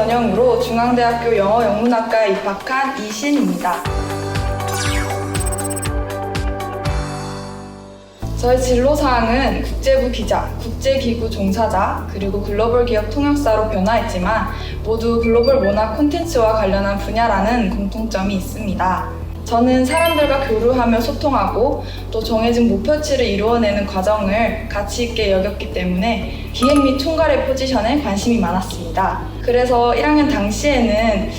전형으로 중앙대학교 영어 영문학과에 입학한 이신입니다. 저의 진로사항은 국제부 기자, 국제기구 종사자, 그리고 글로벌 기업 통역사로 변화했지만 모두 글로벌 문화 콘텐츠와 관련한 분야라는 공통점이 있습니다. 저는 사람들과 교류하며 소통하고 또 정해진 목표치를 이루어내는 과정을 가치 있게 여겼기 때문에 기획 및 총괄의 포지션에 관심이 많았습니다. 그래서 1학년 당시에는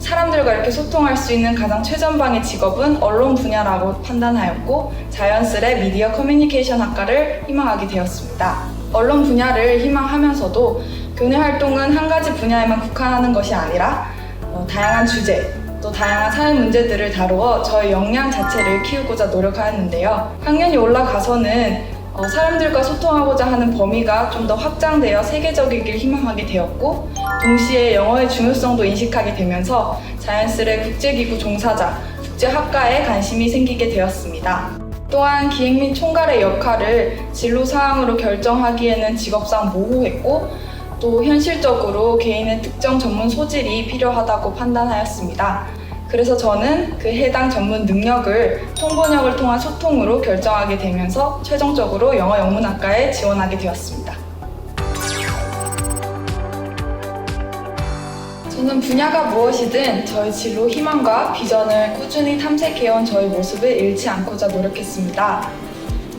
사람들과 이렇게 소통할 수 있는 가장 최전방의 직업은 언론 분야라고 판단하였고 자연스레 미디어 커뮤니케이션 학과를 희망하게 되었습니다. 언론 분야를 희망하면서도 교내 활동은 한 가지 분야에만 국한하는 것이 아니라 어, 다양한 주제, 또 다양한 사회 문제들을 다루어 저의 역량 자체를 키우고자 노력하였는데요. 학년이 올라가서는 어, 사람들과 소통하고자 하는 범위가 좀 더 확장되어 세계적이길 희망하게 되었고 동시에 영어의 중요성도 인식하게 되면서 자연스레 국제기구 종사자, 국제학과에 관심이 생기게 되었습니다. 또한 기획 및 총괄의 역할을 진로 사항으로 결정하기에는 직업상 모호했고 또 현실적으로 개인의 특정 전문 소질이 필요하다고 판단하였습니다. 그래서 저는 그 해당 전문 능력을 통번역을 통한 소통으로 결정하게 되면서 최종적으로 영어 영문학과에 지원하게 되었습니다. 저는 분야가 무엇이든 저희 진로 희망과 비전을 꾸준히 탐색해온 저의 모습을 잃지 않고자 노력했습니다.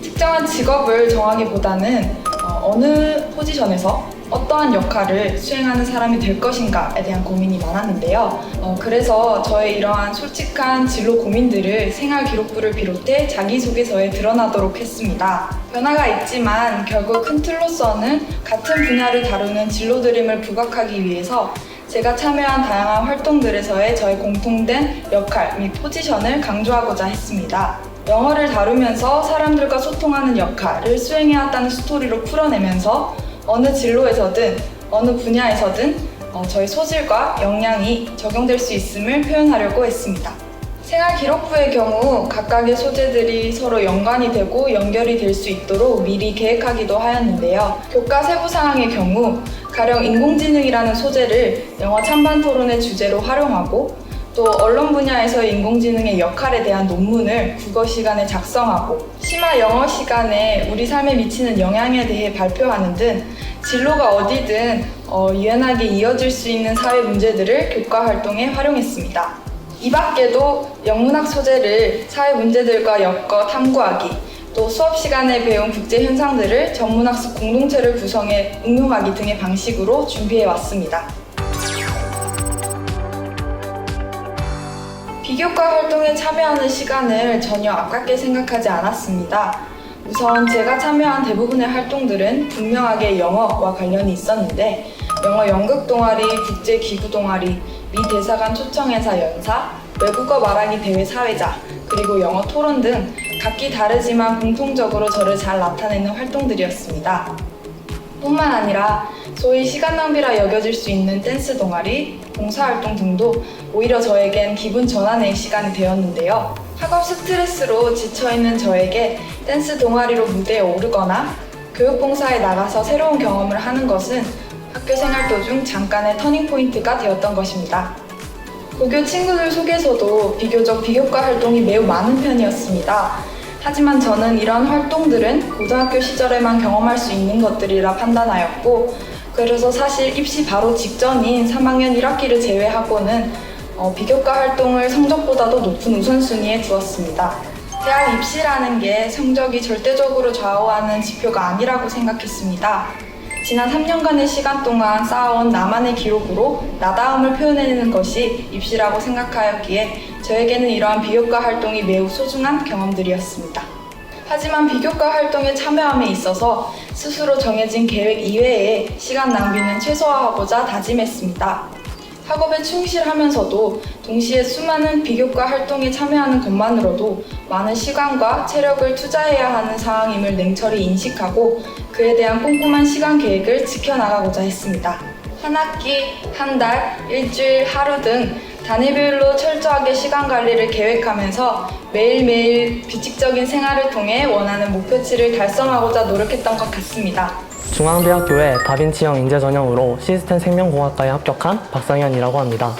특정한 직업을 정하기보다는 어, 느 포지션에서 어떠한 역할을 수행하는 사람이 될 것인가에 대한 고민이 많았는데요. 어, 그래서 저의 이러한 솔직한 진로 고민들을 생활 기록부를 비롯해 자기소개서에 드러나도록 했습니다. 변화가 있지만 결국 큰 틀로서는 같은 분야를 다루는 진로 드림을 부각하기 위해서 제가 참여한 다양한 활동들에서의 저의 공통된 역할 및 포지션을 강조하고자 했습니다. 영어를 다루면서 사람들과 소통하는 역할을 수행해왔다는 스토리로 풀어내면서 어느 진로에서든 어느 분야에서든 어, 저의 소질과 역량이 적용될 수 있음을 표현하려고 했습니다. 생활 기록부의 경우 각각의 소재들이 서로 연관이 되고 연결이 될 수 있도록 미리 계획하기도 하였는데요. 교과 세부 사항의 경우 가령 인공지능이라는 소재를 영어 찬반 토론의 주제로 활용하고 또 언론 분야에서의 인공지능의 역할에 대한 논문을 국어 시간에 작성하고 심화 영어 시간에 우리 삶에 미치는 영향에 대해 발표하는 등 진로가 어디든 어, 유연하게 이어질 수 있는 사회 문제들을 교과 활동에 활용했습니다. 이 밖에도 영문학 소재를 사회 문제들과 엮어 탐구하기, 또 수업 시간에 배운 국제 현상들을 전문학습 공동체를 구성해 응용하기 등의 방식으로 준비해 왔습니다. 비교과 활동에 참여하는 시간을 전혀 아깝게 생각하지 않았습니다. 우선 제가 참여한 대부분의 활동들은 분명하게 영어와 관련이 있었는데 영어 연극 동아리, 국제 기구 동아리, 미 대사관 초청회사 연사, 외국어 말하기 대회 사회자, 그리고 영어 토론 등 각기 다르지만 공통적으로 저를 잘 나타내는 활동들이었습니다. 뿐만 아니라 소위 시간 낭비라 여겨질 수 있는 댄스 동아리, 봉사활동 등도 오히려 저에겐 기분 전환의 시간이 되었는데요. 학업 스트레스로 지쳐있는 저에게 댄스 동아리로 무대에 오르거나 교육봉사에 나가서 새로운 경험을 하는 것은 학교 생활 도중 잠깐의 터닝포인트가 되었던 것입니다. 고교 친구들 속에서도 비교적 비교과 활동이 매우 많은 편이었습니다. 하지만 저는 이런 활동들은 고등학교 시절에만 경험할 수 있는 것들이라 판단하였고, 그래서 사실 입시 바로 직전인 3학년 1학기를 제외하고는 어, 비교과 활동을 성적보다도 높은 우선순위에 두었습니다. 대학 입시라는 게 성적이 절대적으로 좌우하는 지표가 아니라고 생각했습니다. 지난 3년간의 시간 동안 쌓아온 나만의 기록으로 나다움을 표현해내는 것이 입시라고 생각하였기에 저에게는 이러한 비교과 활동이 매우 소중한 경험들이었습니다. 하지만 비교과 활동에 참여함에 있어서 스스로 정해진 계획 이외에 시간 낭비는 최소화하고자 다짐했습니다. 학업에 충실하면서도 동시에 수많은 비교과 활동에 참여하는 것만으로도 많은 시간과 체력을 투자해야 하는 상황임을 냉철히 인식하고 그에 대한 꼼꼼한 시간 계획을 지켜나가고자 했습니다. 한 학기, 한 달, 일주일, 하루 등 단위별로 철저하게 시간 관리를 계획하면서 매일매일 규칙적인 생활을 통해 원하는 목표치를 달성하고자 노력했던 것 같습니다. 중앙대학교의 다빈치형 인재 전형으로 시스템 생명공학과에 합격한 박상현이라고 합니다.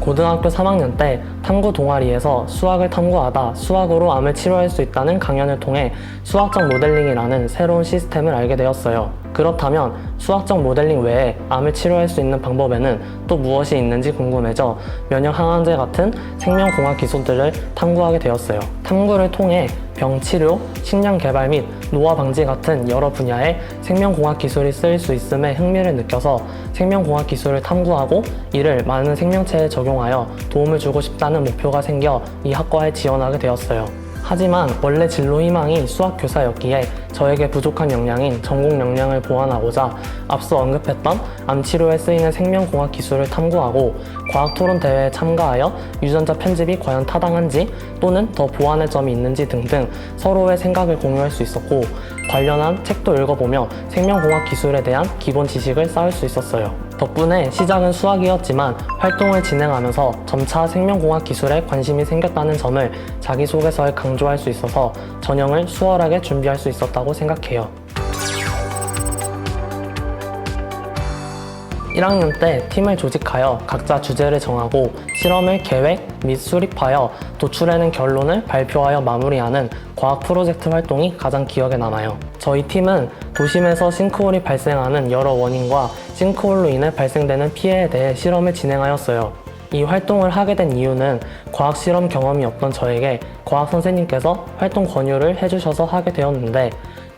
고등학교 3학년 때 탐구 동아리에서 수학을 탐구하다 수학으로 암을 치료할 수 있다는 강연을 통해 수학적 모델링이라는 새로운 시스템을 알게 되었어요. 그렇다면 수학적 모델링 외에 암을 치료할 수 있는 방법에는 또 무엇이 있는지 궁금해져 면역 항암제 같은 생명공학 기술들을 탐구하게 되었어요. 탐구를 통해 병 치료, 식량 개발 및 노화 방지 같은 여러 분야의 생명공학 기술이 쓰일 수 있음에 흥미를 느껴서 생명공학 기술을 탐구하고 이를 많은 생명체에 적용하여 도움을 주고 싶다는 목표가 생겨 이 학과에 지원하게 되었어요. 하지만 원래 진로 희망이 수학 교사였기에 저에게 부족한 역량인 전공 역량을 보완하고자 앞서 언급했던 암 치료에 쓰이는 생명공학 기술을 탐구하고 과학 토론 대회에 참가하여 유전자 편집이 과연 타당한지 또는 더 보완할 점이 있는지 등등 서로의 생각을 공유할 수 있었고 관련한 책도 읽어보며 생명공학 기술에 대한 기본 지식을 쌓을 수 있었어요. 덕분에 시작은 수학이었지만 활동을 진행하면서 점차 생명공학 기술에 관심이 생겼다는 점을 자기소개서에 강조할 수 있어서 전형을 수월하게 준비할 수 있었다고 생각해요. 1학년 때 팀을 조직하여 각자 주제를 정하고 실험을 계획 및 수립하여 도출해낸 결론을 발표하여 마무리하는 과학 프로젝트 활동이 가장 기억에 남아요. 저희 팀은 도심에서 싱크홀이 발생하는 여러 원인과 싱크홀로 인해 발생되는 피해에 대해 실험을 진행하였어요. 이 활동을 하게 된 이유는 과학 실험 경험이 없던 저에게 과학 선생님께서 활동 권유를 해주셔서 하게 되었는데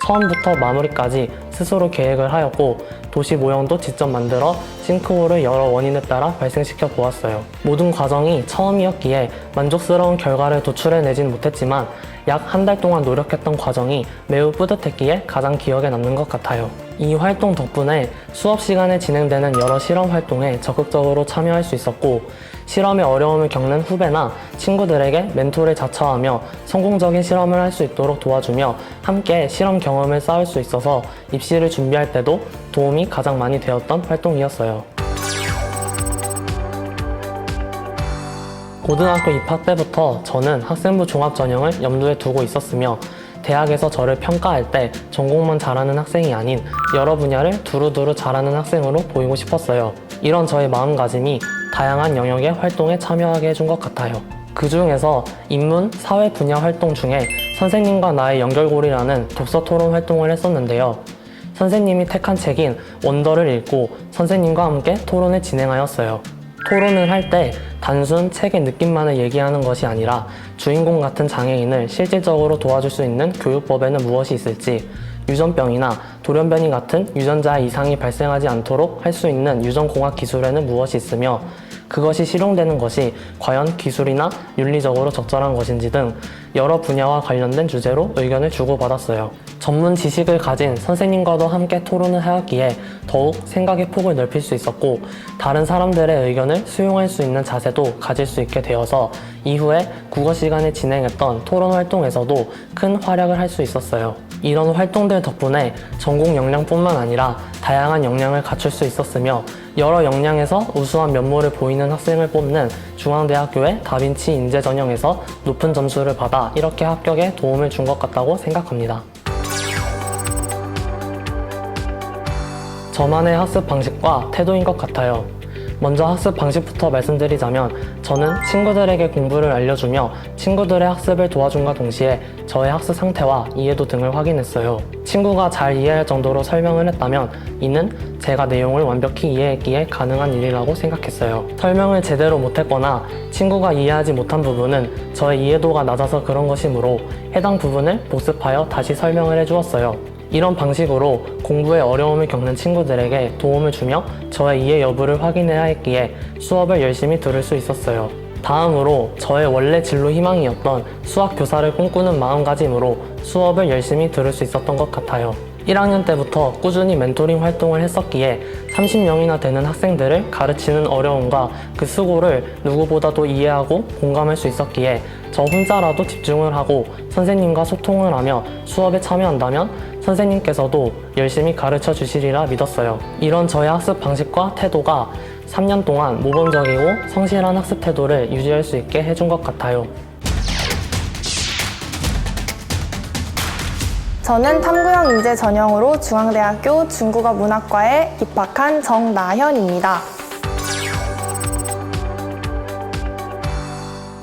처음부터 마무리까지 스스로 계획을 하였고 도시 모형도 직접 만들어 싱크홀을 여러 원인에 따라 발생시켜 보았어요. 모든 과정이 처음이었기에 만족스러운 결과를 도출해내진 못했지만 약 한 달 동안 노력했던 과정이 매우 뿌듯했기에 가장 기억에 남는 것 같아요. 이 활동 덕분에 수업 시간에 진행되는 여러 실험 활동에 적극적으로 참여할 수 있었고 실험에 어려움을 겪는 후배나 친구들에게 멘토를 자처하며 성공적인 실험을 할 수 있도록 도와주며 함께 실험 경험을 쌓을 수 있어서 입시를 준비할 때도 도움이 가장 많이 되었던 활동이었어요. 고등학교 입학 때부터 저는 학생부 종합 전형을 염두에 두고 있었으며 대학에서 저를 평가할 때 전공만 잘하는 학생이 아닌 여러 분야를 두루두루 잘하는 학생으로 보이고 싶었어요. 이런 저의 마음가짐이 다양한 영역의 활동에 참여하게 해준 것 같아요. 그 중에서 인문, 사회 분야 활동 중에 선생님과 나의 연결고리라는 독서 토론 활동을 했었는데요. 선생님이 택한 책인 원더를 읽고 선생님과 함께 토론을 진행하였어요. 토론을 할 때 단순 책의 느낌만을 얘기하는 것이 아니라 주인공 같은 장애인을 실질적으로 도와줄 수 있는 교육법에는 무엇이 있을지, 유전병이나 돌연변이 같은 유전자 이상이 발생하지 않도록 할 수 있는 유전공학 기술에는 무엇이 있으며 그것이 실용되는 것이 과연 기술이나 윤리적으로 적절한 것인지 등 여러 분야와 관련된 주제로 의견을 주고받았어요. 전문 지식을 가진 선생님과도 함께 토론을 하였기에 더욱 생각의 폭을 넓힐 수 있었고 다른 사람들의 의견을 수용할 수 있는 자세도 가질 수 있게 되어서 이후에 국어 시간에 진행했던 토론 활동에서도 큰 활약을 할 수 있었어요. 이런 활동들 덕분에 전공 역량뿐만 아니라 다양한 역량을 갖출 수 있었으며 여러 역량에서 우수한 면모를 보이는 학생을 뽑는 중앙대학교의 다빈치 인재 전형에서 높은 점수를 받아 이렇게 합격에 도움을 준 것 같다고 생각합니다. 저만의 학습 방식과 태도인 것 같아요. 먼저 학습 방식부터 말씀드리자면 저는 친구들에게 공부를 알려주며 친구들의 학습을 도와준과 동시에 저의 학습 상태와 이해도 등을 확인했어요. 친구가 잘 이해할 정도로 설명을 했다면 이는 제가 내용을 완벽히 이해했기에 가능한 일이라고 생각했어요. 설명을 제대로 못했거나 친구가 이해하지 못한 부분은 저의 이해도가 낮아서 그런 것이므로 해당 부분을 복습하여 다시 설명을 해주었어요. 이런 방식으로 공부에 어려움을 겪는 친구들에게 도움을 주며 저의 이해 여부를 확인해야 했기에 수업을 열심히 들을 수 있었어요. 다음으로 저의 원래 진로 희망이었던 수학 교사를 꿈꾸는 마음가짐으로 수업을 열심히 들을 수 있었던 것 같아요. 1학년 때부터 꾸준히 멘토링 활동을 했었기에 30명이나 되는 학생들을 가르치는 어려움과 그 수고를 누구보다도 이해하고 공감할 수 있었기에 저 혼자라도 집중을 하고 선생님과 소통을 하며 수업에 참여한다면 선생님께서도 열심히 가르쳐 주시리라 믿었어요. 이런 저의 학습 방식과 태도가 3년 동안 모범적이고 성실한 학습 태도를 유지할 수 있게 해준 것 같아요. 저는 탐구형 인재 전형으로 중앙대학교 중국어 문학과에 입학한 정나현입니다.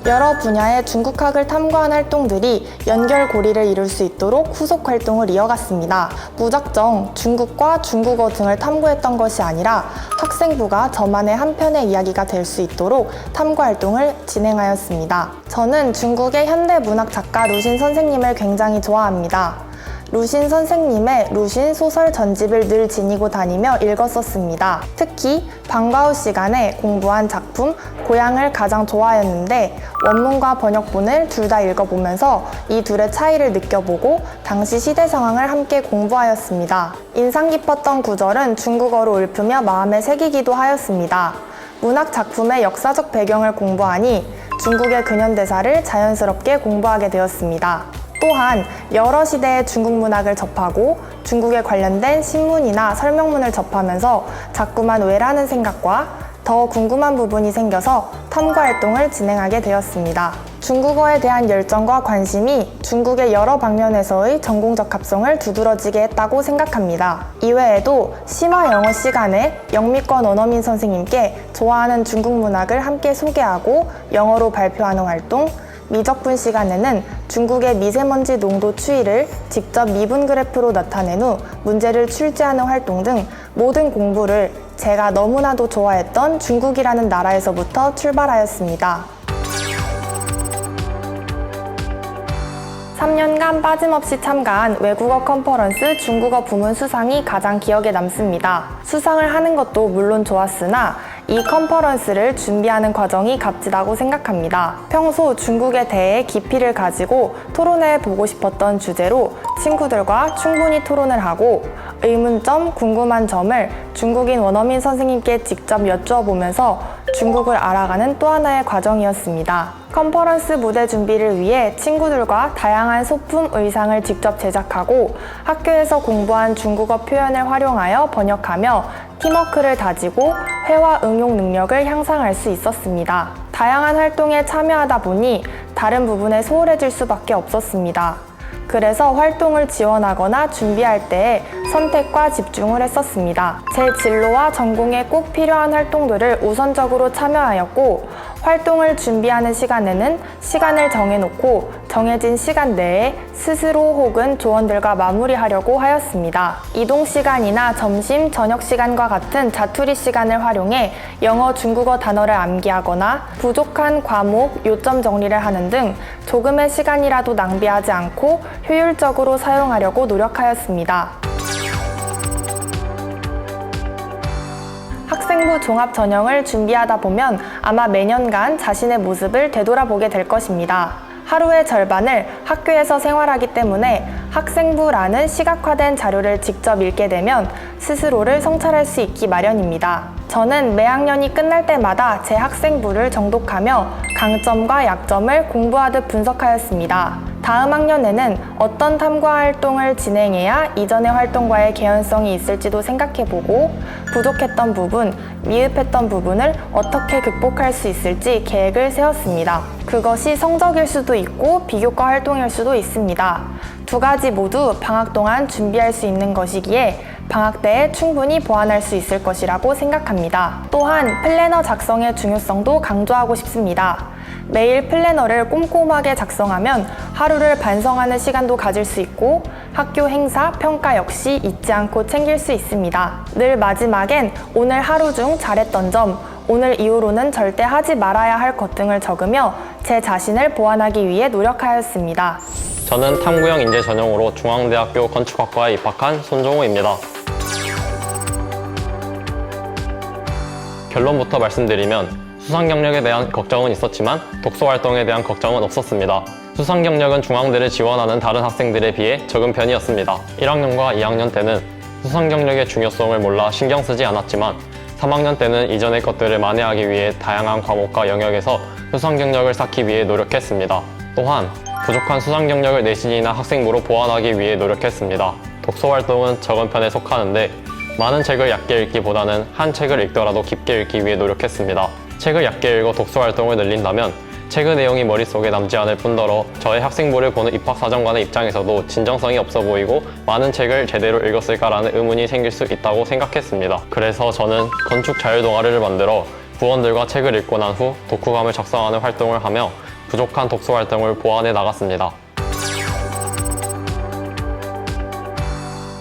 여러 분야의 중국학을 탐구한 활동들이 연결고리를 이룰 수 있도록 후속 활동을 이어갔습니다. 무작정 중국과 중국어 등을 탐구했던 것이 아니라 학생부가 저만의 한편의 이야기가 될 수 있도록 탐구 활동을 진행하였습니다. 저는 중국의 현대 문학 작가 루신 선생님을 굉장히 좋아합니다. 루신 선생님의 루신 소설 전집을 늘 지니고 다니며 읽었었습니다. 특히 방과 후 시간에 공부한 작품 고향을 가장 좋아하였는데 원문과 번역본을 둘 다 읽어보면서 이 둘의 차이를 느껴보고 당시 시대 상황을 함께 공부하였습니다. 인상 깊었던 구절은 중국어로 읊으며 마음에 새기기도 하였습니다. 문학 작품의 역사적 배경을 공부하니 중국의 근현대사를 자연스럽게 공부하게 되었습니다. 또한 여러 시대의 중국 문학을 접하고 중국에 관련된 신문이나 설명문을 접하면서 자꾸만 왜라는 생각과 더 궁금한 부분이 생겨서 탐구 활동을 진행하게 되었습니다. 중국어에 대한 열정과 관심이 중국의 여러 방면에서의 전공적 합성을 두드러지게 했다고 생각합니다. 이외에도 심화 영어 시간에 영미권 원어민 선생님께 좋아하는 중국 문학을 함께 소개하고 영어로 발표하는 활동, 미적분 시간에는 중국의 미세먼지 농도 추이를 직접 미분 그래프로 나타낸 후 문제를 출제하는 활동 등 모든 공부를 제가 너무나도 좋아했던 중국이라는 나라에서부터 출발하였습니다. 3년간 빠짐없이 참가한 외국어 컨퍼런스 중국어 부문 수상이 가장 기억에 남습니다. 수상을 하는 것도 물론 좋았으나 이 컨퍼런스를 준비하는 과정이 값지다고 생각합니다. 평소 중국에 대해 깊이를 가지고 토론해 보고 싶었던 주제로 친구들과 충분히 토론을 하고 의문점, 궁금한 점을 중국인 원어민 선생님께 직접 여쭈어보면서 중국을 알아가는 또 하나의 과정이었습니다. 컨퍼런스 무대 준비를 위해 친구들과 다양한 소품 의상을 직접 제작하고 학교에서 공부한 중국어 표현을 활용하여 번역하며 팀워크를 다지고 회화 응용 능력을 향상할 수 있었습니다. 다양한 활동에 참여하다 보니 다른 부분에 소홀해질 수밖에 없었습니다. 그래서 활동을 지원하거나 준비할 때에 선택과 집중을 했었습니다. 제 진로와 전공에 꼭 필요한 활동들을 우선적으로 참여하였고, 활동을 준비하는 시간에는 시간을 정해놓고 정해진 시간 내에 스스로 혹은 조원들과 마무리하려고 하였습니다. 이동 시간이나 점심, 저녁 시간과 같은 자투리 시간을 활용해 영어, 중국어 단어를 암기하거나 부족한 과목, 요점 정리를 하는 등 조금의 시간이라도 낭비하지 않고 효율적으로 사용하려고 노력하였습니다. 학생부 종합 전형을 준비하다 보면 아마 매년간 자신의 모습을 되돌아보게 될 것입니다. 하루의 절반을 학교에서 생활하기 때문에 학생부라는 시각화된 자료를 직접 읽게 되면 스스로를 성찰할 수 있기 마련입니다. 저는 매 학년이 끝날 때마다 제 학생부를 정독하며 강점과 약점을 공부하듯 분석하였습니다. 다음 학년에는 어떤 탐구 활동을 진행해야 이전의 활동과의 개연성이 있을지도 생각해보고 부족했던 부분, 미흡했던 부분을 어떻게 극복할 수 있을지 계획을 세웠습니다. 그것이 성적일 수도 있고 비교과 활동일 수도 있습니다. 두 가지 모두 방학 동안 준비할 수 있는 것이기에 방학 때에 충분히 보완할 수 있을 것이라고 생각합니다. 또한 플래너 작성의 중요성도 강조하고 싶습니다. 매일 플래너를 꼼꼼하게 작성하면 하루를 반성하는 시간도 가질 수 있고 학교 행사, 평가 역시 잊지 않고 챙길 수 있습니다. 늘 마지막엔 오늘 하루 중 잘했던 점, 오늘 이후로는 절대 하지 말아야 할 것 등을 적으며 제 자신을 보완하기 위해 노력하였습니다. 저는 탐구형 인재 전형으로 중앙대학교 건축학과에 입학한 손종호입니다. 결론부터 말씀드리면 수상 경력에 대한 걱정은 있었지만 독서 활동에 대한 걱정은 없었습니다. 수상 경력은 중앙대를 지원하는 다른 학생들에 비해 적은 편이었습니다. 1학년과 2학년 때는 수상 경력의 중요성을 몰라 신경 쓰지 않았지만 3학년 때는 이전의 것들을 만회하기 위해 다양한 과목과 영역에서 수상 경력을 쌓기 위해 노력했습니다. 또한 부족한 수상 경력을 내신이나 학생부로 보완하기 위해 노력했습니다. 독서 활동은 적은 편에 속하는데 많은 책을 얕게 읽기보다는 한 책을 읽더라도 깊게 읽기 위해 노력했습니다. 책을 얕게 읽어 독서 활동을 늘린다면 책의 내용이 머릿속에 남지 않을 뿐더러 저의 학생부를 보는 입학사정관의 입장에서도 진정성이 없어 보이고 많은 책을 제대로 읽었을까라는 의문이 생길 수 있다고 생각했습니다. 그래서 저는 건축 자율 동아리를 만들어 부원들과 책을 읽고 난 후 독후감을 작성하는 활동을 하며 부족한 독서 활동을 보완해 나갔습니다.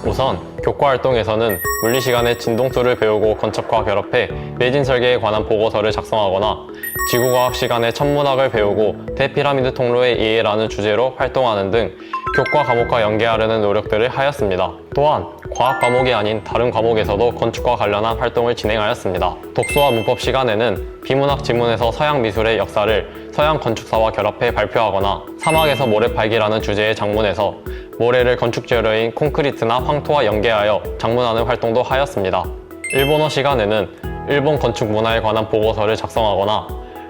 우선 교과 활동에서는 물리 시간에 진동수를 배우고 건축과 결합해 매진 설계에 관한 보고서를 작성하거나 지구과학 시간에 천문학을 배우고 대피라미드 통로의 이해라는 주제로 활동하는 등 교과 과목과 연계하려는 노력들을 하였습니다. 또한 과학 과목이 아닌 다른 과목에서도 건축과 관련한 활동을 진행하였습니다. 독서와 문법 시간에는 비문학 지문에서 서양 미술의 역사를 서양 건축사와 결합해 발표하거나 사막에서 모래 팔기라는 주제의 장문에서 모래를 건축 재료인 콘크리트나 황토와 연계하여 장문하는 활동도 하였습니다. 일본어 시간에는 일본 건축 문화에 관한 보고서를 작성하거나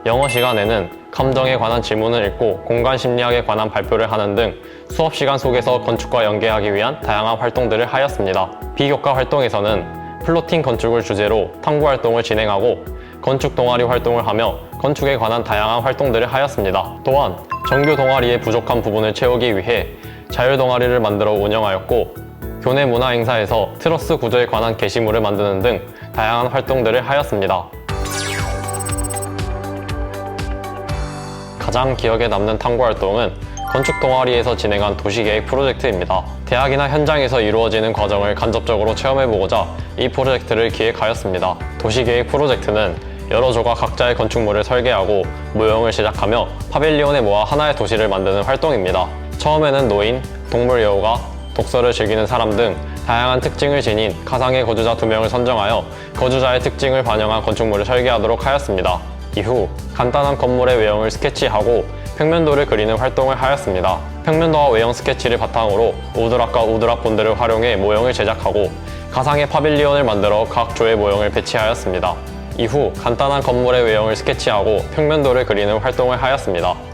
영어 시간에는 감정에 관한 질문을 읽고 공간 심리학에 관한 발표를 하는 등 수업 시간 속에서 건축과 연계하기 위한 다양한 활동들을 하였습니다. 비교과 활동에서는 플로팅 건축을 주제로 탐구 활동을 진행하고 건축 동아리 활동을 하며 건축에 관한 다양한 활동들을 하였습니다. 또한 정규 동아리의 부족한 부분을 채우기 위해 자율 동아리를 만들어 운영하였고 교내 문화 행사에서 트러스 구조에 관한 게시물을 만드는 등 다양한 활동들을 하였습니다. 가장 기억에 남는 탐구 활동은 건축 동아리에서 진행한 도시계획 프로젝트입니다. 대학이나 현장에서 이루어지는 과정을 간접적으로 체험해보고자 이 프로젝트를 기획하였습니다. 도시계획 프로젝트는 여러 조가 각자의 건축물을 설계하고 모형을 제작하며 파빌리온에 모아 하나의 도시를 만드는 활동입니다. 처음에는 노인, 동물 여우가 독서를 즐기는 사람 등 다양한 특징을 지닌 가상의 거주자 두 명을 선정하여 거주자의 특징을 반영한 건축물을 설계하도록 하였습니다. 이후 간단한 건물의 외형을 스케치하고 평면도를 그리는 활동을 하였습니다. 평면도와 외형 스케치를 바탕으로 우드락과 우드락 본드를 활용해 모형을 제작하고 가상의 파빌리온을 만들어 각 조의 모형을 배치하였습니다. 이후 간단한 건물의 외형을 스케치하고 평면도를 그리는 활동을 하였습니다.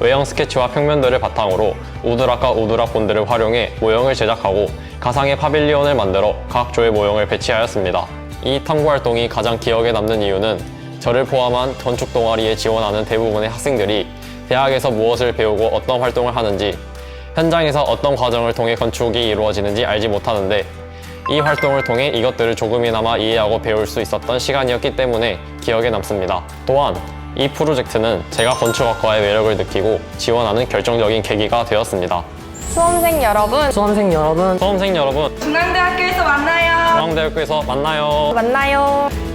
외형 스케치와 평면도를 바탕으로 우드락과 우드락 본드를 활용해 모형을 제작하고 가상의 파빌리온을 만들어 각 조의 모형을 배치하였습니다. 이 탐구 활동이 가장 기억에 남는 이유는 저를 포함한 건축 동아리에 지원하는 대부분의 학생들이 대학에서 무엇을 배우고 어떤 활동을 하는지 현장에서 어떤 과정을 통해 건축이 이루어지는지 알지 못하는데 이 활동을 통해 이것들을 조금이나마 이해하고 배울 수 있었던 시간이었기 때문에 기억에 남습니다. 또한 이 프로젝트는 제가 건축학과의 매력을 느끼고 지원하는 결정적인 계기가 되었습니다. 수험생 여러분, 수험생 여러분 수험생 여러분, 중앙대학교에서 만나요. 중앙대학교에서 만나요. 만나요.